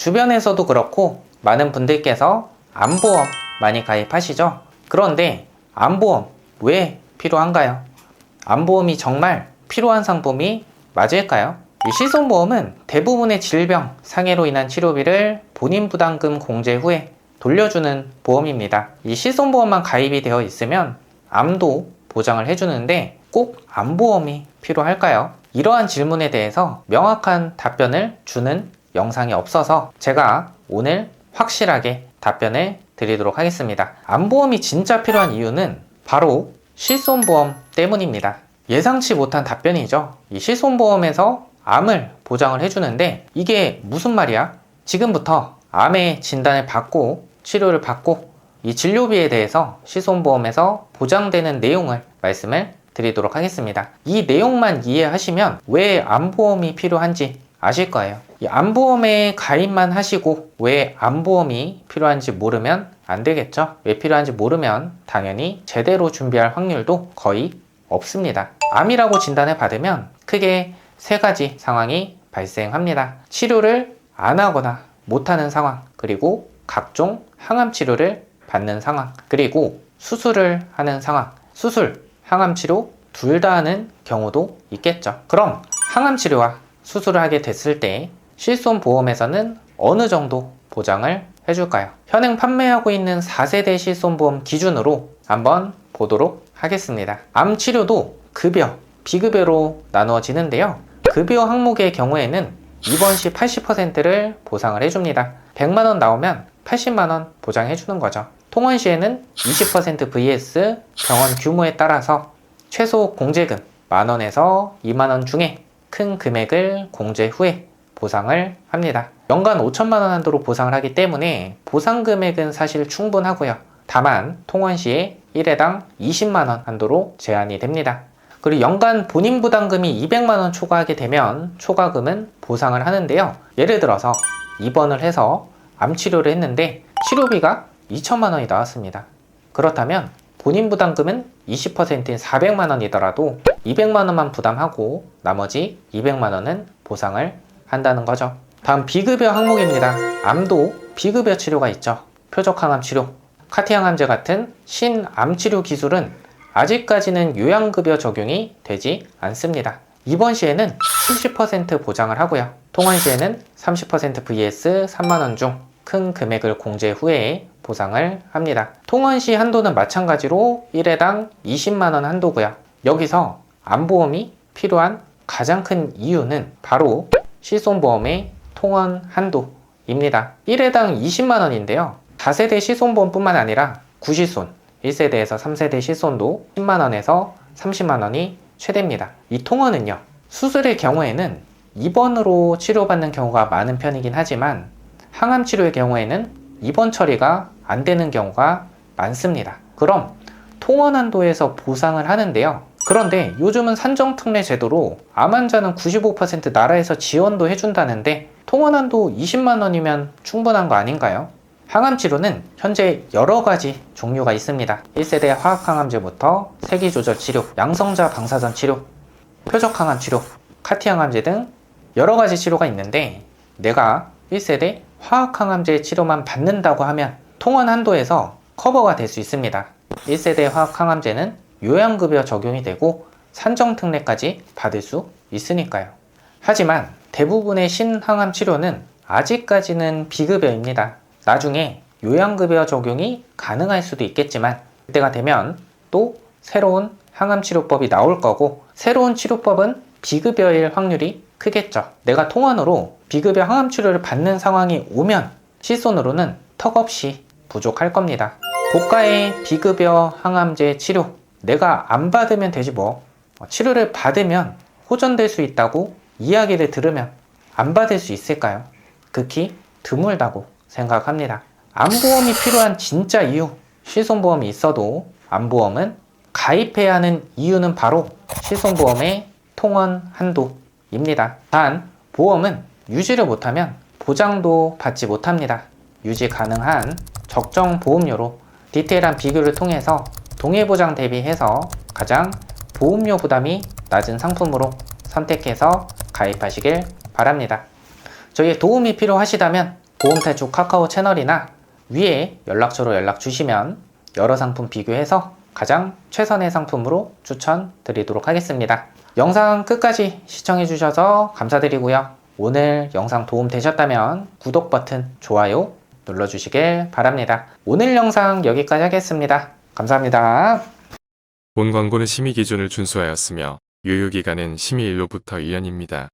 주변에서도 그렇고 많은 분들께서 암보험 많이 가입하시죠? 그런데 암보험 왜 필요한가요? 암보험이 정말 필요한 상품이 맞을까요? 이 실손보험은 대부분의 질병, 상해로 인한 치료비를 본인 부담금 공제 후에 돌려주는 보험입니다. 이 실손보험만 가입이 되어 있으면 암도 보장을 해주는데 꼭 암보험이 필요할까요? 이러한 질문에 대해서 명확한 답변을 주는 영상이 없어서 제가 오늘 확실하게 답변을 드리도록 하겠습니다. 암보험이 진짜 필요한 이유는 바로 실손보험 때문입니다. 예상치 못한 답변이죠. 이 실손보험에서 암을 보장을 해주는데 이게 무슨 말이야? 지금부터 암의 진단을 받고 치료를 받고 이 진료비에 대해서 실손보험에서 보장되는 내용을 말씀을 드리도록 하겠습니다. 이 내용만 이해하시면 왜 암보험이 필요한지 아실 거예요. 이 암보험에 가입만 하시고 왜 암보험이 필요한지 모르면 안 되겠죠? 왜 필요한지 모르면 당연히 제대로 준비할 확률도 거의 없습니다. 암이라고 진단을 받으면 크게 세 가지 상황이 발생합니다. 치료를 안 하거나 못하는 상황, 그리고 각종 항암 치료를 받는 상황, 그리고 수술을 하는 상황, 수술, 항암 치료 둘 다 하는 경우도 있겠죠. 그럼 항암 치료와 수술을 하게 됐을 때 실손 보험에서는 어느 정도 보장을 해줄까요? 현행 판매하고 있는 4세대 실손보험 기준으로 한번 보도록 하겠습니다. 암 치료도 급여, 비급여로 나누어지는데요. 급여 항목의 경우에는 입원 시 80%를 보상을 해줍니다. 100만원 나오면 80만원 보장해주는 거죠. 통원 시에는 20% vs 병원 규모에 따라서 최소 공제금 만원에서 2만원 중에 큰 금액을 공제 후에 보상을 합니다. 연간 5천만 원 한도로 보상을 하기 때문에 보상 금액은 사실 충분하고요. 다만 통원 시에 1회당 20만 원 한도로 제한이 됩니다. 그리고 연간 본인 부담금이 200만 원 초과하게 되면 초과금은 보상을 하는데요. 예를 들어서 입원을 해서 암 치료를 했는데 치료비가 2천만 원이 나왔습니다. 그렇다면 본인 부담금은 20%인 400만 원이더라도 200만 원만 부담하고 나머지 200만 원은 보상을 한다는 거죠. 다음 비급여 항목입니다. 암도 비급여 치료가 있죠. 표적항암 치료, 카티항암제 같은 신암 치료 기술은 아직까지는 요양급여 적용이 되지 않습니다. 입원 시에는 70% 보장을 하고요. 통원 시에는 30% vs 3만원 중 큰 금액을 공제 후에 보상을 합니다. 통원 시 한도는 마찬가지로 1회당 20만원 한도고요. 여기서 암보험이 필요한 가장 큰 이유는 바로 실손보험의 통원 한도입니다. 1회당 20만원인데요. 4세대 실손보험뿐만 아니라 구실손, 1세대에서 3세대 실손도 10만원에서 30만원이 최대입니다. 이 통원은요, 수술의 경우에는 입원으로 치료받는 경우가 많은 편이긴 하지만 항암 치료의 경우에는 입원 처리가 안 되는 경우가 많습니다. 그럼 통원 한도에서 보상을 하는데요. 그런데 요즘은 산정특례 제도로 암 환자는 95% 나라에서 지원도 해준다는데 통원 한도 20만 원이면 충분한 거 아닌가요? 항암 치료는 현재 여러 가지 종류가 있습니다. 1세대 화학항암제부터 세기조절 치료, 양성자 방사선 치료, 표적항암 치료, 카티항암제 등 여러 가지 치료가 있는데 내가 1세대 화학항암제 치료만 받는다고 하면 통원 한도에서 커버가 될 수 있습니다. 1세대 화학항암제는 요양급여 적용이 되고 산정특례까지 받을 수 있으니까요. 하지만 대부분의 신항암 치료는 아직까지는 비급여입니다. 나중에 요양급여 적용이 가능할 수도 있겠지만 그때가 되면 또 새로운 항암치료법이 나올 거고 새로운 치료법은 비급여일 확률이 크겠죠. 내가 통원으로 비급여 항암치료를 받는 상황이 오면 실손으로는 턱없이 부족할 겁니다. 고가의 비급여 항암제 치료 내가 안 받으면 되지 뭐 치료를 받으면 호전될 수 있다고 이야기를 들으면 안 받을 수 있을까요? 극히 드물다고 생각합니다. 암보험이 필요한 진짜 이유 실손보험이 있어도 암보험은 가입해야 하는 이유는 바로 실손보험의 통원 한도입니다. 단 보험은 유지를 못하면 보장도 받지 못합니다. 유지 가능한 적정 보험료로 디테일한 비교를 통해서 동일보장 대비해서 가장 보험료 부담이 낮은 상품으로 선택해서 가입하시길 바랍니다. 저희의 도움이 필요하시다면 보험탈출 카카오 채널이나 위에 연락처로 연락 주시면 여러 상품 비교해서 가장 최선의 상품으로 추천드리도록 하겠습니다. 영상 끝까지 시청해 주셔서 감사드리고요. 오늘 영상 도움 되셨다면 구독 버튼, 좋아요 눌러주시길 바랍니다. 오늘 영상 여기까지 하겠습니다. 감사합니다. 본 광고는 심의 기준을 준수하였으며 유효기간은 심의일로부터 1년입니다.